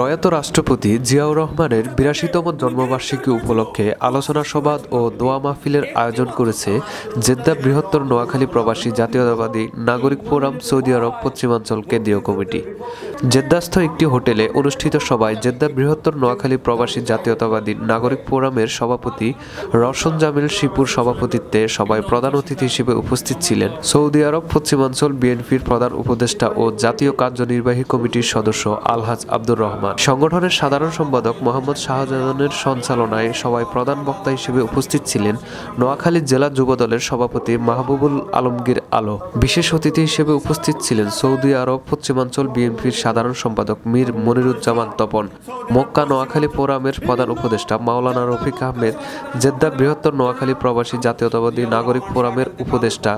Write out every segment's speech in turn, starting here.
প্রয়াত রাষ্ট্রপতি জিয়াউর রহমানের বিরাশিতম জন্মবার্ষিকী উপলক্ষে আলোচনা সভা ও দোয়া মাহফিলের আয়োজন করেছে জেদ্দা বৃহত্তর নোয়াখালী প্রবাসী জাতীয়তাবাদী নাগরিক ফোরাম সৌদি আরব পশ্চিমাঞ্চল কেন্দ্রীয় কমিটি। জেদ্দাস্থ একটি হোটেলে অনুষ্ঠিত সভায় জেদ্দা বৃহত্তর নোয়াখালী প্রবাসী জাতীয়তাবাদী নাগরিক ফোরামের সভাপতি রওশন জামিল শিপুর সভাপতিত্বে সভায় প্রধান অতিথি হিসেবে উপস্থিত ছিলেন। সৌদি আরব, পশ্চিমাঞ্চল, বিএনপির প্রধান উপদেষ্টা ও জাতীয় কার্যনির্বাহী কমিটির সদস্য আলহাজ আব্দুর রহমান। সংগঠনের সাধারণ সম্পাদক মোহাম্মদ শাহজাহানের সঞ্চালনায় সবাই প্রধান বক্তা হিসেবে উপস্থিত ছিলেন নোয়াখালী জেলা যুবদলের সভাপতি মাহবুবুল আলমগীর আলো বিশেষ অতিথি হিসেবে উপস্থিত ছিলেন সৌদি আরব, পশ্চিমাঞ্চল, বিএনপির সাধারণ সম্পাদক মীর মনিরুজ্জামান তপন, মক্কা নোয়াখালী ফোরামের প্রধান উপদেষ্টা মাওলানা রফিক আহমেদ, জেদ্দা বৃহত্তর নোয়াখালী প্রবাসী জাতীয়তাবাদী নাগরিক ফোরামের উপদেষ্টা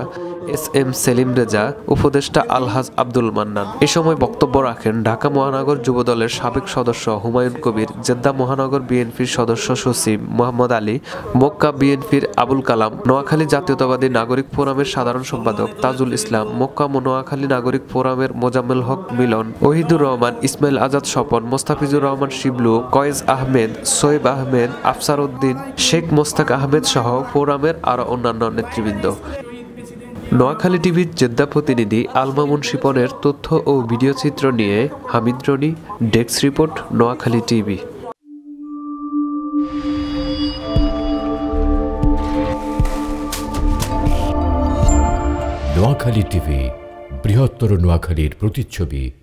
এস এম সেলিম রেজা, উপদেষ্টা আলহাজ আব্দুল মান্নান। এ সময় বক্তব্য রাখেন ঢাকা মহানগর যুবদলের সাবেক সদস্য হুমায়ুন কবির, জেদ্দা মহানগর বিএনপির সদস্য সচিব মোহাম্মদ আলী, মক্কা বিএনপির আবুল কালাম, নোয়াখালী জাতীয়তাবাদী নাগরিক ফোরামের সাধারণ সম্পাদক তাজুল ইসলাম, মক্কা নোয়াখালী নাগরিক ফোরামের মোজাম্মেল হক মিলন, ওহিদুর রহমান, ইসমাইল আজাদ স্বপন, মোস্তাফিজুর রহমান শিবলু, কয়েজ আহমেদ, সোয়েব আহমেদ, আফসার উদ্দিন, শেখ মোস্তাক আহমেদ সহ ফোরামের আরও অন্যান্য নেতৃবৃন্দ। নোয়াখালী টিভির জেদ্দা প্রতিনিধি আলমামুন শিপনের তথ্য ও ভিডিওচিত্র নিয়ে Hamid Roni, desk report, Noakhali TV. Noakhali TV, বৃহত্তর নোয়াখালীর প্রতিচ্ছবি